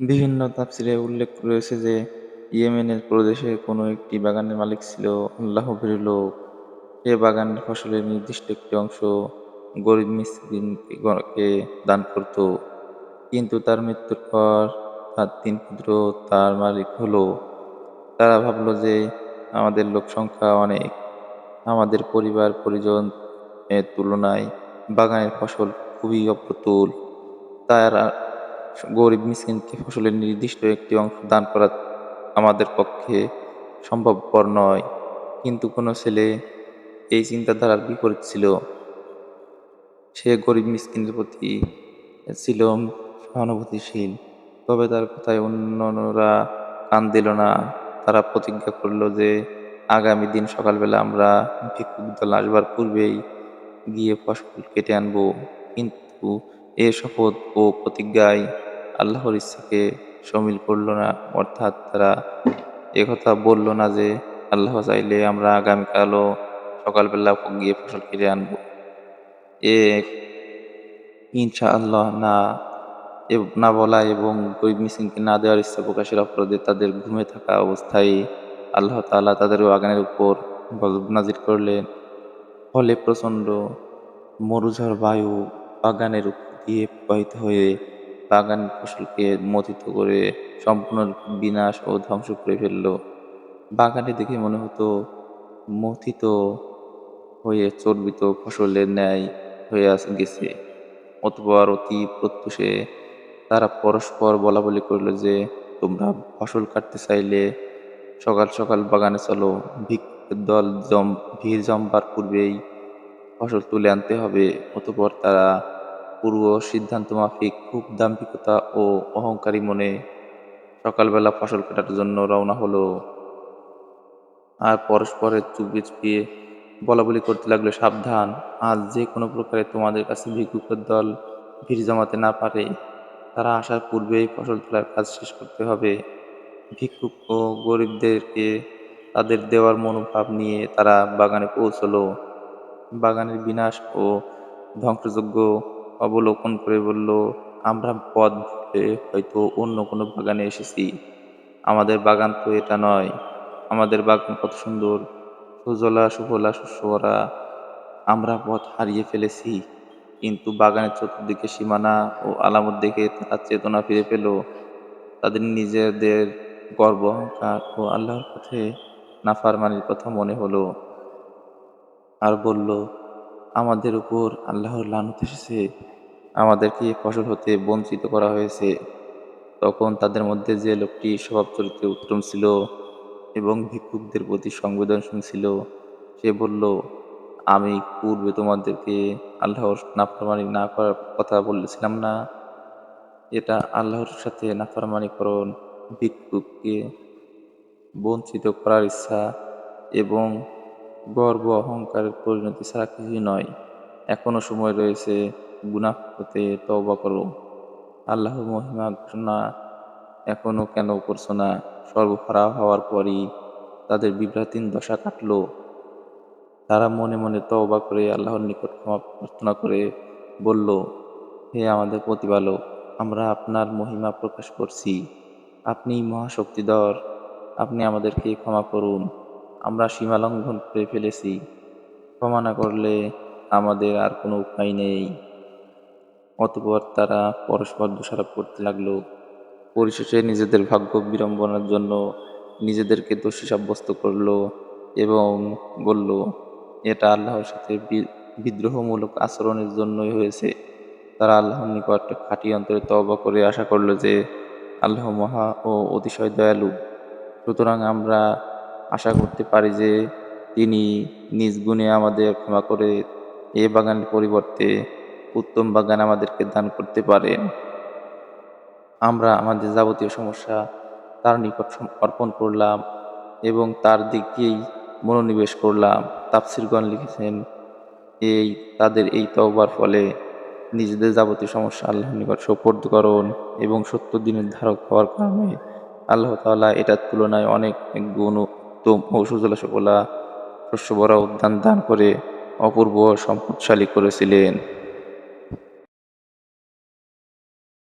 বিভিন্ন তাফসীরে উল্লেখ রয়েছে যে, ইয়েমেনের প্রদেশের কোনো একটি বাগানের মালিক ছিল আল্লাহভীরু লোক। সে বাগানের ফসলের নির্দিষ্ট একটি অংশ গরিব মিসকিনকে দান করত। কিন্তু তার মৃত্যুর পর তার তিন পুত্র তার মালিক হলো। তারা ভাবল যে, আমাদের লোক সংখ্যা অনেক, আমাদের পরিবার পরিজন এর তুলনায় বাগানের ফসল খুবই অপ্রতুল। তারা গরিব মিসকিনকে ফসলের নির্দিষ্ট একটি অংশ দান করা আমাদের পক্ষে সম্ভবপর নয়। কিন্তু কোনো ছেলে এই চিন্তাধারার বিপরীত ছিল। সে গরিব মিসকিনের প্রতি ছিল সহানুভূতিশীল। তবে তার কথায় অন্যরা কান দিল না। তারা প্রতিজ্ঞা করল যে, আগামী দিন সকালবেলা আমরা ভিক্ষুক দল আসবার পূর্বেই গিয়ে ফসল কেটে আনব। কিন্তু এ শপথ ও প্রতিজ্ঞাই আল্লাহর ইচ্ছাকে সমিল করল না। অর্থাৎ তারা একথা বলল না যে, আল্লাহ চাইলে আমরা আগামীকালও সকালবেলা গিয়ে ফসল কেটে আনব। এ ইনশাআল্লাহ না না বলা এবং গরিব মিসকিনকে না দেওয়ার ইচ্ছা প্রকাশের অপরাধে তাদের ঘুমে থাকা অবস্থায় আল্লাহ তালা তাদের বাগানের উপর নাজির করলেন। ফলে প্রচণ্ড মরুঝড় বায়ু বাগানের উপর দিয়ে প্রবাহিত হয়ে বাগানের ফসলকে মথিত করে সম্পূর্ণ বিনাশ ও ধ্বংস করে ফেলল। বাগানটি দেখে মনে হতো মথিত হয়ে চর্বিত ফসলের ন্যায় হয়ে গেছে। অতঃপর অতি প্রত্যুষে তারা পরস্পর বলাবলি করল যে, তোমরা ফসল কাটতে চাইলে সকাল সকাল বাগানে চলো, ভিক্ষুকের দল জম ভিড় জমবার পূর্বেই ফসল তুলে আনতে হবে। অতপর তারা পূর্ব সিদ্ধান্ত মাফিক খুব দাম্ভিকতা ও অহংকারী মনে সকালবেলা ফসল কাটার জন্য রওনা হলো। আর পরস্পরের চুপিয়ে চুপিয়ে বলাবলি করতে লাগল, সাবধান, আজ যে কোনো প্রকারে তোমাদের কাছে ভিক্ষুকের দল ভিড় জমাতে না পারে। তারা আসার পূর্বেই ফসল তোলার কাজ শেষ করতে হবে। ভিক্ষুক ও গরিবদেরকে তাদের দেওয়ার মনোভাব নিয়ে তারা বাগানে পৌঁছলো। বাগানের বিনাশ ও ধ্বংসযজ্ঞ অবলোকন করে বলল, আমরা পথ ভুলে হয়তো অন্য কোনো বাগানে এসেছি। আমাদের বাগান তো এটা নয়। আমাদের বাগান কত সুন্দর, সুজলা সুফলা শস্যভরা। আমরা পথ হারিয়ে ফেলেছি। কিন্তু বাগানের চতুর্দিকে সীমানা ও আলামত দেখে তারা চেতনা ফিরে পেল। তাদের নিজেদের গর্ব অহংকার ও আল্লাহর পথে নাফরমানির কথা মনে হলো। আর বলল, আমাদের উপর আল্লাহর লানত এসেছে। আমাদেরকে ফসল হতে বঞ্চিত করা হয়েছে। তখন তাদের মধ্যে যে লোকটি স্বভাব চরিত্রে উত্তম ছিল এবং ভিক্ষুকদের প্রতি সংবেদনশীল ছিল, সে বলল, আমি পূর্বে তোমাদেরকে আল্লাহর নাফরমানি না করার কথা বলেছিলাম না? এটা আল্লাহর সাথে নাফরমানিকরণ, ভিক্ষুককে বঞ্চিত করার ইচ্ছা এবং গর্ব অহংকারের পরিণতি ছাড়া কিছুই নয়। এখনও সময় রয়েছে, গুনাহ হতে তওবা করো। আল্লাহর মহিমা ঘোষণা এখনও কেন করছ না? সর্বখারাপ হওয়ার পরই তাদের বিভ্রান্তির দশা কাটল। তারা মনে মনে তওবা করে আল্লাহর নিকট ক্ষমা প্রার্থনা করে বলল, হে আমাদের প্রতিপালক, আমরা আপনার মহিমা প্রকাশ করছি। আপনি মহাশক্তিধর। আপনি আমাদেরকে ক্ষমা করুন। আমরা সীমা লঙ্ঘন করে ফেলেছি। ক্ষমা না করলে আমাদের আর কোনো উপায় নেই। অতপর তারা পরস্পর দোষারোপ করতে লাগল। পরিশেষে নিজেদের ভাগ্য বিড়ম্বনার জন্য নিজেদেরকে দোষী সাব্যস্ত করল এবং বলল, এটা আল্লাহর সাথে বিদ্রোহমূলক আচরণের জন্যই হয়েছে। তারা আল্লাহর নিকট খাঁটি অন্তরে তওবা করে আশা করল যে, আল্লাহ মহা ও অতিশয় দয়ালু। সুতরাং আমরা আশা করতে পারি যে, তিনি নিজ গুণে আমাদের ক্ষমা করে এ বাগানের পরিবর্তে উত্তম বাগান আমাদেরকে দান করতে পারেন। আমরা আমাদের যাবতীয় সমস্যা তার নিকট অর্পণ করলাম এবং তার দিকেই মনোনিবেশ করলাম। তাফসিরগণ লিখেছেন, এই তাদের এই তওবার ফলে নিজেদের যাবতীয় সমস্যা আল্লাহর নিকট সোপর্দকরণ এবং সত্য দিনের ধারক হওয়ার কারণে আল্লাহ তাআলা এটার তুলনায় অনেক গুণ উত্তম ও সুজলা সুফলা শস্য ভরা উদ্যান দান করে অপূর্ব সম্পদশালী করেছিলেন।